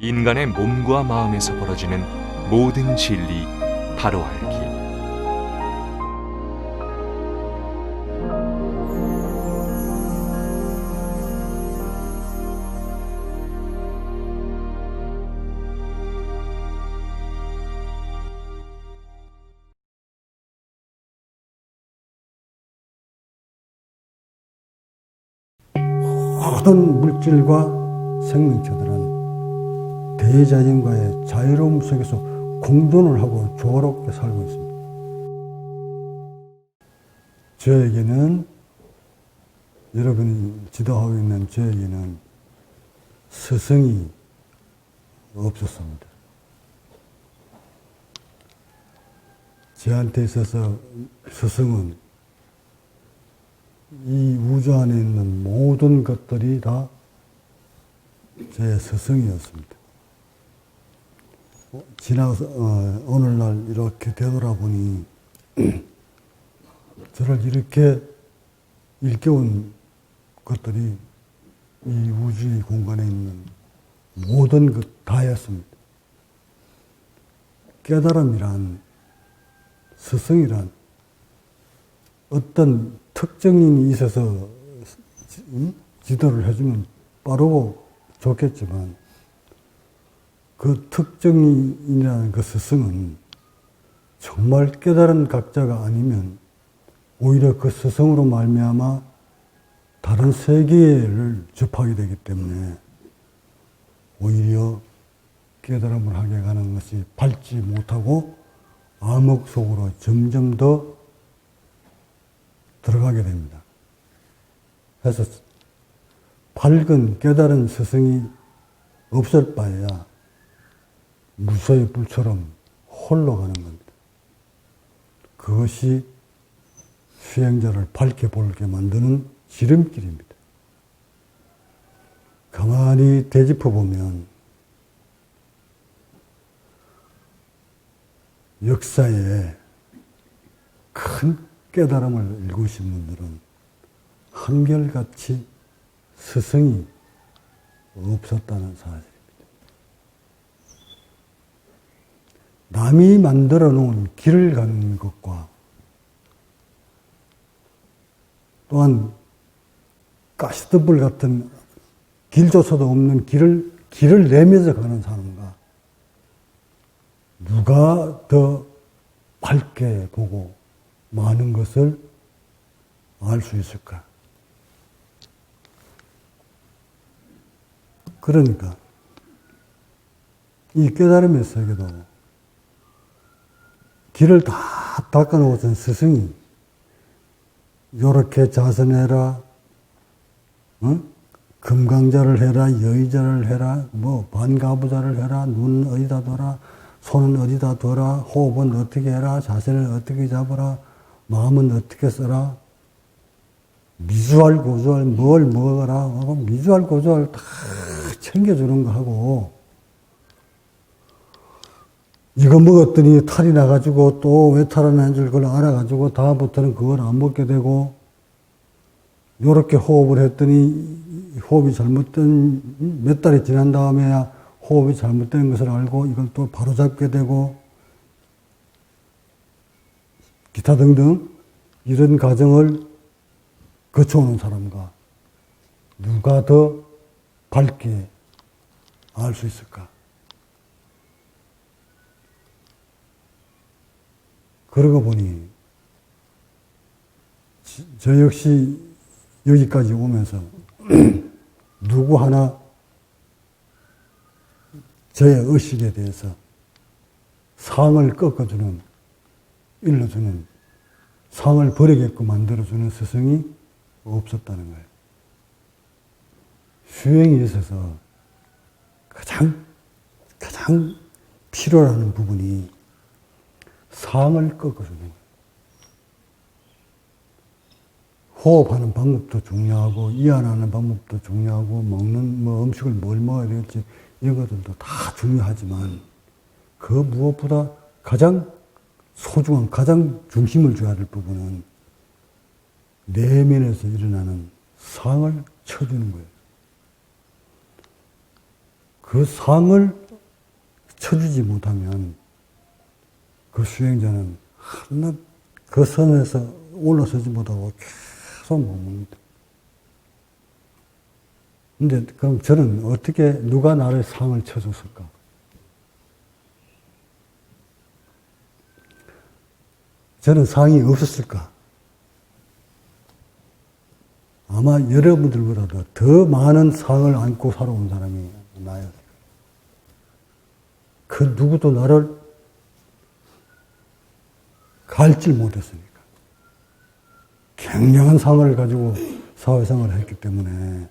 인간의 몸과 마음에서 벌어지는 모든 진리 바로 알기. 모든 물질과 생명체들은 대자연과의 자유로움 속에서 공존을 하고 조화롭게 살고 있습니다. 저에게는 여러분이 지도하고 있는 저에게는 스승이 없었습니다. 저한테 있어서 스승은 이 우주 안에 있는 모든 것들이 다 제 스승이었습니다. 어, 지나서 어, 오늘날 이렇게 되돌아보니 저를 이렇게 일깨운 것들이 이 우주의 공간에 있는 모든 것 다였습니다. 깨달음이란 스승이란 어떤 특정인이 있어서 지- 음? 지도를 해주면 빠르고 좋겠지만 그 특정인이라는 그 스승은 정말 깨달은 각자가 아니면 오히려 그 스승으로 말미암아 다른 세계를 접하게 되기 때문에 오히려 깨달음을 하게 가는 것이 밟지 못하고 암흑 속으로 점점 더 들어가게 됩니다. 그래서 밝은 깨달은 스승이 없을 바에야 무소의 불처럼 홀로 가는 겁니다. 그것이 수행자를 밝게 보게 만드는 지름길입니다. 가만히 되짚어 보면 역사에 큰 깨달음을 일구신 분들은 한결같이 스승이 없었다는 사실입니다. 남이 만들어 놓은 길을 가는 것과 또한 가시덤불 같은 길조차도 없는 길을, 길을 내면서 가는 사람과 누가 더 밝게 보고 많은 것을 알 수 있을까? 그러니까 이 깨달음의 세계도 길을 다 닦아놓은 스승이 요렇게 자선해라, 어? 금강자를 해라, 여의자를 해라, 뭐 반가부자를 해라, 눈 어디다 둬라, 손은 어디다 둬라, 호흡은 어떻게 해라, 자세를 어떻게 잡아라, 마음은 어떻게 써라, 미주알 고주알 뭘 먹어라 미주알 고주알 다 챙겨주는 거 하고 이거 먹었더니 탈이 나가지고 또 왜 탈이 줄 그걸 알아가지고 다음부터는 그걸 안 먹게 되고 요렇게 호흡을 했더니 호흡이 잘못된 몇 달이 지난 다음에야 호흡이 잘못된 것을 알고 이걸 또 바로 잡게 되고 기타 등등 이런 과정을 거쳐오는 사람과 누가 더 밝게 알 수 있을까? 그러고 보니 지- 저 역시 여기까지 오면서 누구 하나 저의 의식에 대해서 상을 꺾어주는, 일러주는, 상을 버리게끔 만들어주는 스승이 없었다는 거예요. 수행에 있어서 가장, 가장 필요하는 부분이 상을 꺾어주는 거예요. 호흡하는 방법도 중요하고, 이완하는 방법도 중요하고, 먹는 뭐 음식을 뭘 먹어야 될지, 이런 것들도 다 중요하지만, 그 무엇보다 가장 소중한, 가장 중심을 줘야 될 부분은 내면에서 일어나는 상을 쳐주는 거예요. 그 상을 쳐주지 못하면 그 수행자는 하나 그 선에서 올라서지 못하고 계속 머뭅니다. 근데 그럼 저는 어떻게 누가 나를 상을 쳐줬을까? 저는 상이 없었을까? 아마 여러분들보다도 더 많은 상을 안고 살아온 사람이 나였어요. 그 누구도 나를 갈질 못했으니까. 굉장한 상을 가지고 사회생활을 했기 때문에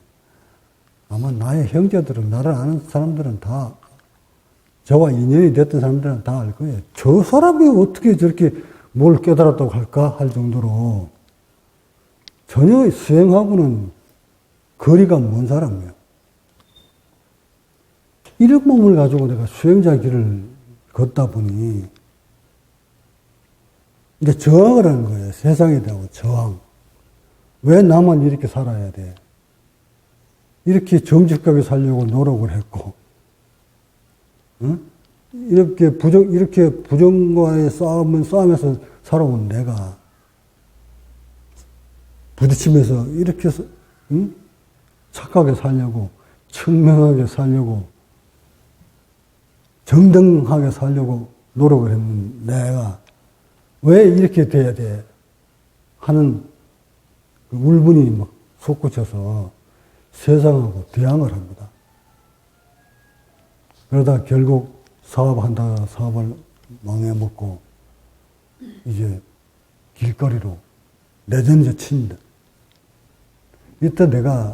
아마 나의 형제들은 나를 아는 사람들은 다 저와 인연이 됐던 사람들은 다 알 거예요. 저 사람이 어떻게 저렇게 뭘 깨달았다고 할까 할 정도로 전혀 수행하고는 거리가 먼 사람이에요. 이런 몸을 가지고 내가 수행자 길을 걷다 보니 이제 저항을 하는 거예요. 세상에 대하고 저항. 왜 나만 이렇게 살아야 돼? 이렇게 정직하게 살려고 노력을 했고, 응? 이렇게 부정, 이렇게 부정과의 싸움은 싸움에서 살아온 내가 부딪히면서 이렇게, 서- 응? 착하게 살려고, 청명하게 살려고, 정당하게 살려고 노력을 했는 내가 왜 이렇게 돼야 돼? 하는 그 울분이 막 솟구쳐서 세상하고 대항을 합니다. 그러다 결국 사업한다가 사업을 망해먹고 이제 길거리로 내전이제 친다. 이때 내가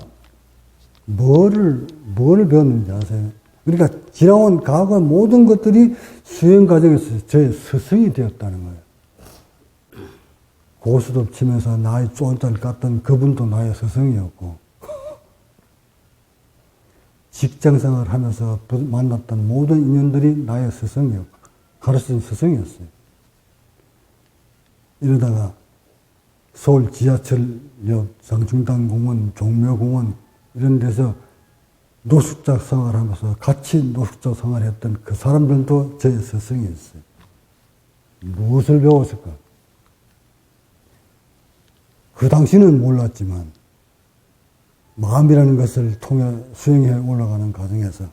뭐를, 뭘 배웠는지 아세요? 그러니까 지나온 과거 모든 것들이 수행 과정에서 제 스승이 되었다는 거예요. 고수도 치면서 나의 쫀잘 깠던 그분도 나의 스승이었고, 직장 생활 하면서 만났던 모든 인연들이 나의 스승이었고, 가르친 스승이었어요. 이러다가 서울 지하철역, 장충당 공원, 종묘공원 이런 데서 노숙자 생활하면서 같이 노숙자 생활했던 그 사람들도 제 스승이었어요. 무엇을 배웠을까? 그 당시는 몰랐지만 마음이라는 것을 통해 수행해 올라가는 과정에서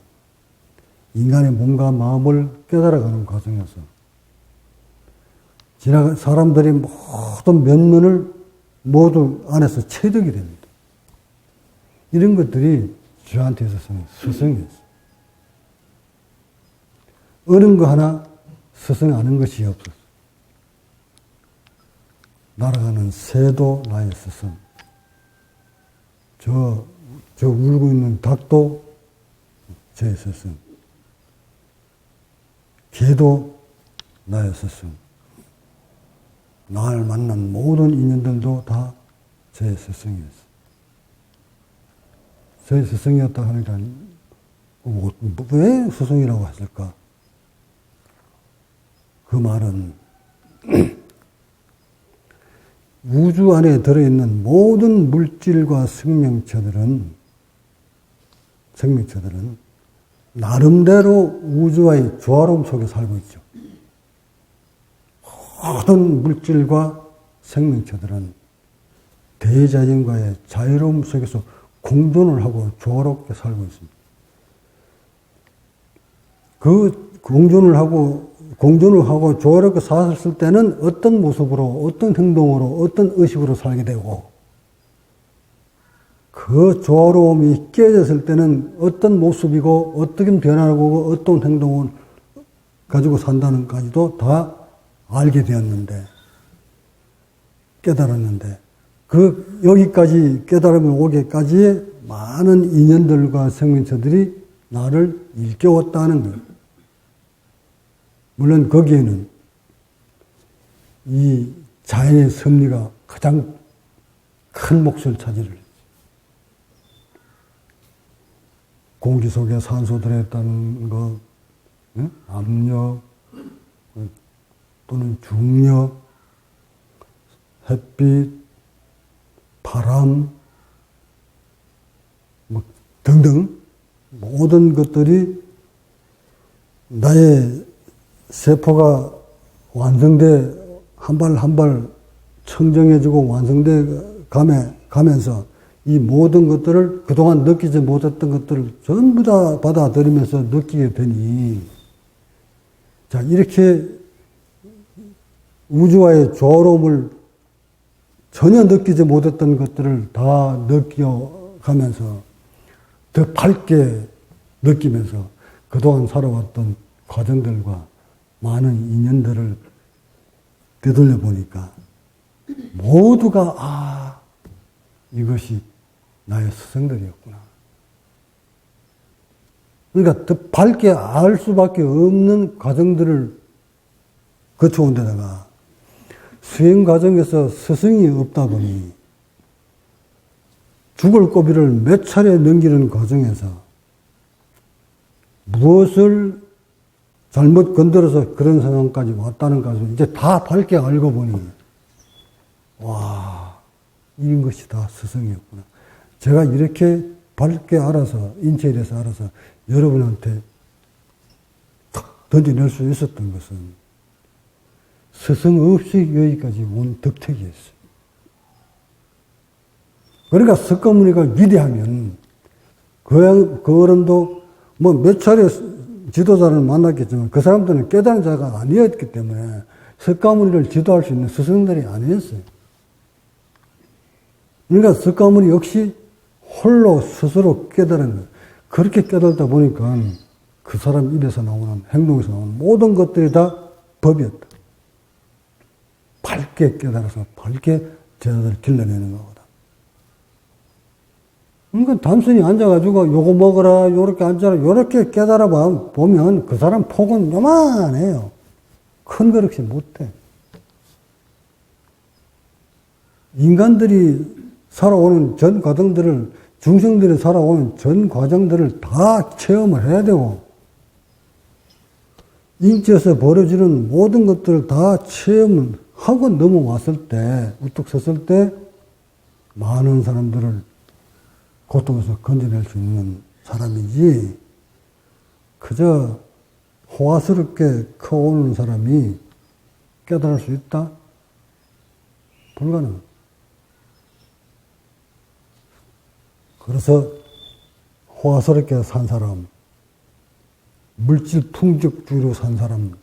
인간의 몸과 마음을 깨달아가는 과정에서 지나가 사람들이 모든 면면을 모두 안에서 체득이 됩니다. 이런 것들이 저한테 있어서는 스승이었어요. 어른 거 하나 스승 아는 것이 없었어요. 날아가는 새도 나의 스승. 저, 저 울고 있는 닭도 제 스승. 개도 나의 스승. 나를 만난 모든 인연들도 다 제 스승이었어요. 제 스승이었다 하니까 뭐, 왜 스승이라고 했을까? 그 말은 우주 안에 들어있는 모든 물질과 생명체들은 생명체들은 나름대로 우주와의 조화로움 속에 살고 있죠. 모든 물질과 생명체들은 대자연과의 자유로움 속에서 공존을 하고 조화롭게 살고 있습니다. 그 공존을 하고 공존을 하고 조화롭게 살았을 때는 어떤 모습으로, 어떤 행동으로, 어떤 의식으로 살게 되고, 그 조화로움이 깨졌을 때는 어떤 모습이고, 어떤 변화고, 어떤 행동을 가지고 산다는까지도 다 알게 되었는데, 깨달았는데, 그, 여기까지 깨달음을 오기까지의 많은 인연들과 생명체들이 나를 일깨웠다는 거예요. 물론 거기에는 이 자연의 섭리가 가장 큰 몫을 차지를 했죠. 공기 속에 산소 들어있다는 것, 응? 압력, 또는 중력, 햇빛, 바람, 뭐 등등 모든 것들이 나의 세포가 완성돼 한 발 한 발 청정해지고 완성돼 가며, 가면서 이 모든 것들을 그동안 느끼지 못했던 것들을 전부 다 받아들이면서 느끼게 되니 자 이렇게 우주와의 조화로움을 전혀 느끼지 못했던 것들을 다 느껴가면서 더 밝게 느끼면서 그동안 살아왔던 과정들과 많은 인연들을 되돌려 보니까 모두가 아 이것이 나의 스승들이었구나. 그러니까 더 밝게 알 수밖에 없는 과정들을 거쳐온 데다가 수행 과정에서 스승이 없다 보니 죽을 고비를 몇 차례 넘기는 과정에서 무엇을 잘못 건드려서 그런 상황까지 왔다는 것을 이제 다 밝게 알고 보니 와 이런 것이 다 스승이었구나. 제가 이렇게 밝게 알아서 인체에 대해서 알아서 여러분한테 탁 던져낼 수 있었던 것은 스승 없이 여기까지 온 덕택이었어요. 그러니까 석가모니가 위대하면 그, 그 어른도 뭐 몇 차례 지도자를 만났겠지만 그 사람들은 깨달은 자가 아니었기 때문에 석가모니를 지도할 수 있는 스승들이 아니었어요. 그러니까 석가모니 역시 홀로 스스로 깨달은 거예요. 그렇게 깨달다 보니까 그 사람 입에서 나오는 행동에서 나오는 모든 것들이 다 법이었다. 밝게 깨달아서 밝게 제자들을 길러내는 거거든. 그러니까 단순히 앉아가지고 요거 먹어라, 요렇게 앉아라, 요렇게 깨달아 보면 그 사람 폭은 요만해요. 큰 그릇이 못 돼. 인간들이 살아오는 전 과정들을, 중생들이 살아오는 전 과정들을 다 체험을 해야 되고, 인체에서 벌어지는 모든 것들을 다 체험을 하고 넘어왔을 때, 우뚝 섰을 때, 많은 사람들을 고통에서 건져낼 수 있는 사람이지, 그저 호화스럽게 커오는 사람이 깨달을 수 있다? 불가능. 그래서 호화스럽게 산 사람, 물질 풍족주의로 산 사람,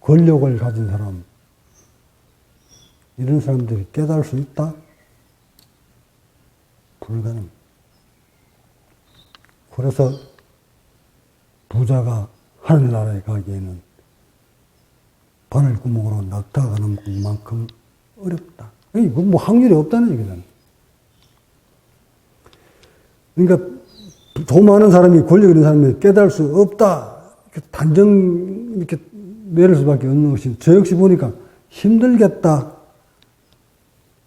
권력을 가진 사람, 이런 사람들이 깨달을 수 있다? 불가능. 그래서 부자가 하늘나라에 가기에는 바늘 구멍으로 낙타가는 것만큼 어렵다. 이거 뭐 확률이 없다는 얘기잖아. 그러니까 돈 많은 사람이 권력 있는 사람이 깨달을 수 없다. 이렇게 단정 이렇게 내릴 수밖에 없는 것이 저 역시 보니까 힘들겠다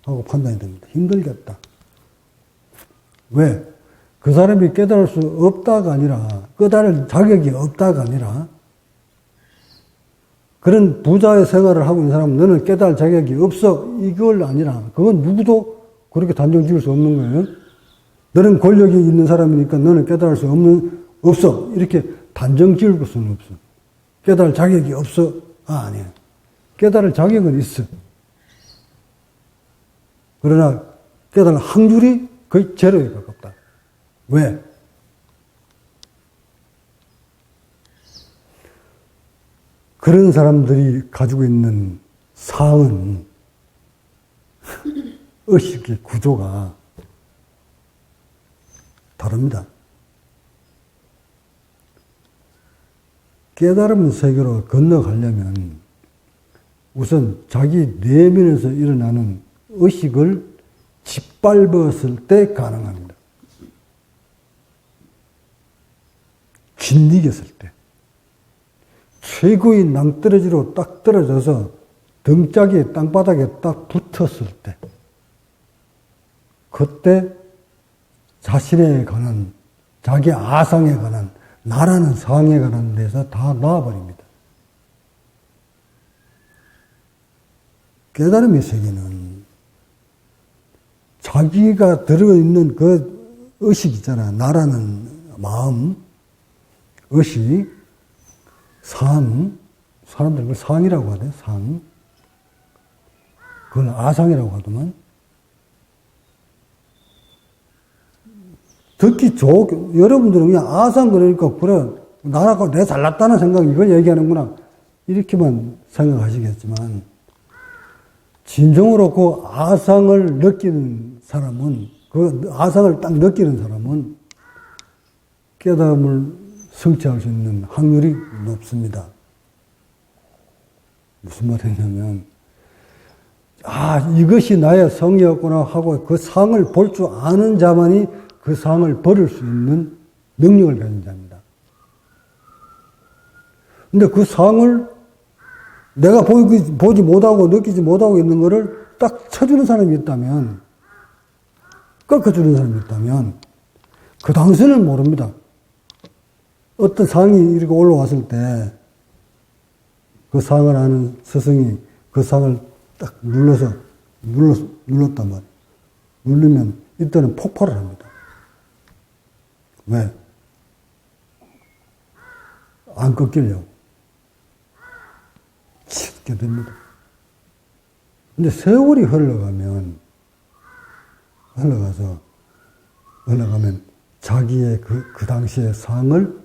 하고 판단이 됩니다. 힘들겠다. 왜? 그 사람이 깨달을 수 없다가 아니라, 깨달을 자격이 없다가 아니라, 그런 부자의 생활을 하고 있는 사람은 너는 깨달을 자격이 없어. 이걸 아니라, 그건 누구도 그렇게 단정 지을 수 없는 거예요. 너는 권력이 있는 사람이니까 너는 깨달을 수 없는, 없어. 이렇게 단정 지을 것은 없어. 깨달을 자격이 없어. 아, 아니야. 깨달을 자격은 있어. 그러나 깨달을 확률이 거의 제로에 가깝다. 왜? 그런 사람들이 가지고 있는 사은 의식의 구조가 다릅니다. 깨달음 세계로 건너가려면 우선 자기 내면에서 일어나는 의식을 짓밟았을 때 가능합니다. 진리겠을 때. 최고의 낭떠러지로 딱 떨어져서 등짝이 땅바닥에 딱 붙었을 때. 그때 자신에 관한, 자기 아상에 관한, 나라는 상에 관한 데서 다 놔버립니다. 깨달음의 세계는 자기가 들어있는 그 의식 있잖아. 나라는 마음, 의식, 상, 사람들 그걸 상이라고 하대, 상. 그걸 아상이라고 하더만. 듣기 좋, 여러분들은 그냥 아상 그러니까, 그래, 나라가 내 잘났다는 생각, 이걸 얘기하는구나. 이렇게만 생각하시겠지만, 진정으로 그 아상을 느끼는 사람은, 그 아상을 딱 느끼는 사람은 깨달음을 성취할 수 있는 확률이 높습니다. 무슨 말이냐면, 아, 이것이 나의 성이었구나 하고 그 상을 볼 줄 아는 자만이 그 상을 버릴 수 있는 능력을 가진 자입니다. 근데 그 상을 내가 보기, 보지 못하고 느끼지 못하고 있는 거를 딱 쳐주는 사람이 있다면, 꺾어주는 사람이 있다면, 그 당시는 모릅니다. 어떤 상이 이렇게 올라왔을 때, 그 상을 아는 스승이 그 상을 딱 눌러서, 눌러, 눌렀단 말이에요. 누르면 이때는 폭발을 합니다. 왜? 안 꺾이려고. 치게 됩니다. 근데 세월이 흘러가면, 흘러가서, 흘러가면 자기의 그, 그 당시의 상을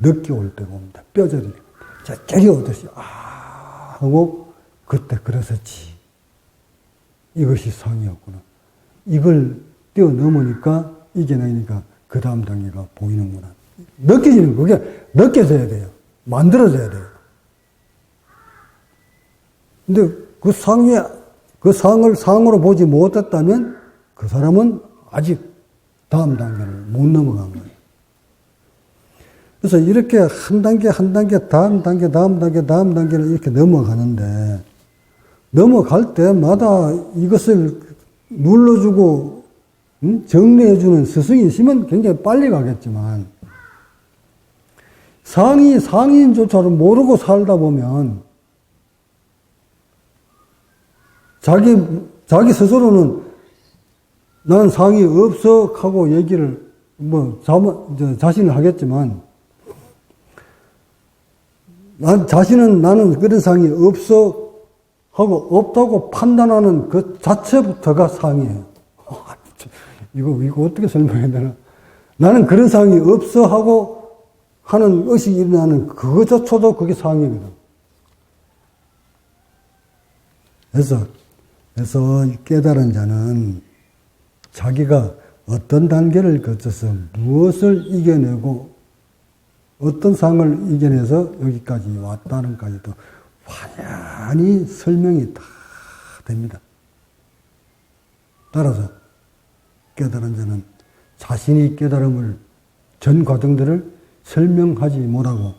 느껴올 때가 옵니다. 뼈저리. 자, 깨려오듯이, 아, 하고, 그때 그랬었지. 이것이 상이었구나. 이걸 뛰어넘으니까, 이겨내니까, 그 다음 단계가 보이는구나. 느껴지는, 그게 느껴져야 돼요. 만들어져야 돼요. 근데 그 상에, 그 상을 상으로 보지 못했다면 그 사람은 아직 다음 단계를 못 넘어간 거예요. 그래서 이렇게 한 단계, 한 단계, 다음 단계, 다음 단계, 다음 단계를 이렇게 넘어가는데 넘어갈 때마다 이것을 눌러주고 음? 정리해주는 스승이 있으면 굉장히 빨리 가겠지만 상이 상인조차도 모르고 살다 보면 자기, 자기 스스로는 난 상이 없어 하고 얘기를 뭐 자, 저, 자신을 하겠지만 난 자신은 나는 그런 상이 없어 하고 없다고 판단하는 그 자체부터가 상이에요. 아, 이거 이거 어떻게 설명해야 되나? 나는 그런 상이 없어 하고 하는 의식이 일어나는 그거조차도 그게 상이거든. 그래서 그래서 깨달은 자는 자기가 어떤 단계를 거쳐서 무엇을 이겨내고 어떤 상을 이겨내서 여기까지 왔다는 까지도 완연히 설명이 다 됩니다. 따라서 깨달은 자는 자신이 깨달음을 전 과정들을 설명하지 못하고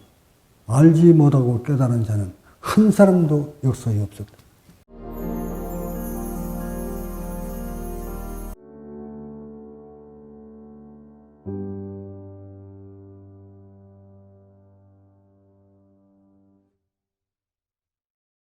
알지 못하고 깨달은 자는 한 사람도 역사에 없었다.